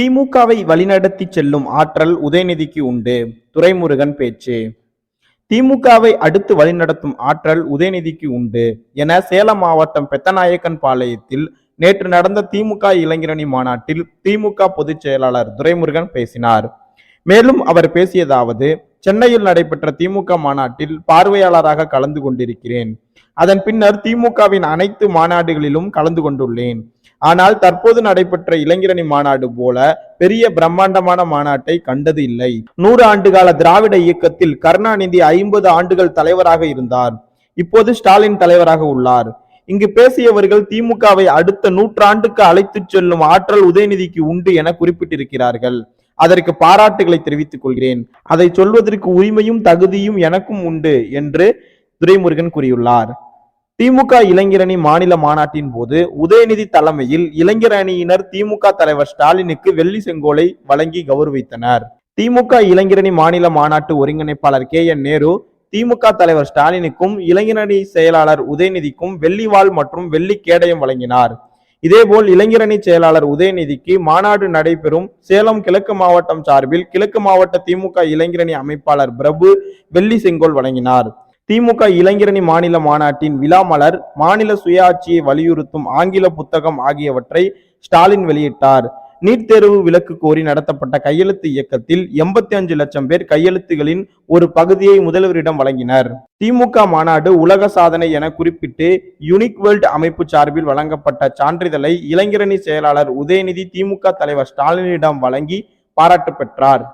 திமுகவை வழிநடத்தி செல்லும் ஆற்றல் உதயநிதிக்கு உண்டு. துரைமுருகன் பேச்சு. திமுகவை அடுத்து வழிநடத்தும் ஆற்றல் உதயநிதிக்கு உண்டு என சேலம் மாவட்டம் பெத்தநாயக்கன் பாளையத்தில் நேற்று நடந்த திமுக இளைஞரணி மாநாட்டில் திமுக பொதுச் செயலாளர் துரைமுருகன் பேசினார். மேலும் அவர் பேசியதாவது சென்னையில் நடைபெற்ற திமுக மாநாட்டில் பார்வையாளராக கலந்து கொண்டிருக்கிறேன். அதன் பின்னர் திமுகவின் அனைத்து மாநாடுகளிலும் கலந்து கொண்டுள்ளேன். ஆனால் தற்போது நடைபெற்ற இளைஞரணி மாநாடு போல பெரிய பிரம்மாண்டமான மாநாட்டை கண்டது இல்லை. நூறு ஆண்டுகால திராவிட இயக்கத்தில் கருணாநிதி ஐம்பது ஆண்டுகள் தலைவராக இருந்தார். இப்போது ஸ்டாலின் தலைவராக உள்ளார். இங்கு பேசியவர்கள் திமுகவை அடுத்த நூற்றாண்டுக்கு அழைத்துச் செல்லும் ஆற்றல் உதயநிதிக்கு உண்டு என குறிப்பிட்டிருக்கிறார்கள். அதற்கு பாராட்டுகளை தெரிவித்துக் கொள்கிறேன். அதை சொல்வதற்கு உரிமையும் தகுதியும் எனக்கும் உண்டு என்று துரைமுருகன் கூறியுள்ளார். திமுக இளைஞரணி மாநில மாநாட்டின் போது உதயநிதி தலைமையில் இளைஞர் அணியினர் திமுக தலைவர் ஸ்டாலினுக்கு வெள்ளி செங்கோலை வழங்கி கௌரவித்தனர். திமுக இளைஞரணி மாநில மாநாட்டு ஒருங்கிணைப்பாளர் கே என் நேரு திமுக தலைவர் ஸ்டாலினுக்கும் இளைஞரணி செயலாளர் உதயநிதிக்கும் வெள்ளிவாள் மற்றும் வெள்ளி கேடயம் வழங்கினார். இதேபோல் இளைஞரணி செயலாளர் உதயநிதிக்கு மாநாடு நடைபெறும் சேலம் கிழக்கு மாவட்டம் சார்பில் கிழக்கு மாவட்ட திமுக இளைஞரணி அமைப்பாளர் பிரபு வெள்ளி செங்கோல் வழங்கினார். திமுக இளைஞரணி மாநில மாநாட்டின் விழாமலர் மாநில சுயாட்சியை வலியுறுத்தும் ஆங்கில புத்தகம் ஆகியவற்றை ஸ்டாலின் வெளியிட்டார். நீட் தேர்வு விலக்கு கோரி நடத்தப்பட்ட கையெழுத்து இயக்கத்தில் எண்பத்தி அஞ்சு லட்சம் பேர் கையெழுத்துகளின் ஒரு பகுதியை முதல்வரிடம் வழங்கினர். திமுக மாநாடு உலக சாதனை என குறிப்பிட்டு யுனிக் வேர்ல்ட் அமைப்பு சார்பில் வழங்கப்பட்ட சான்றிதழை இளைஞரணி செயலாளர் உதயநிதி திமுக தலைவர் ஸ்டாலினிடம் வழங்கி பாராட்டு பெற்றார்.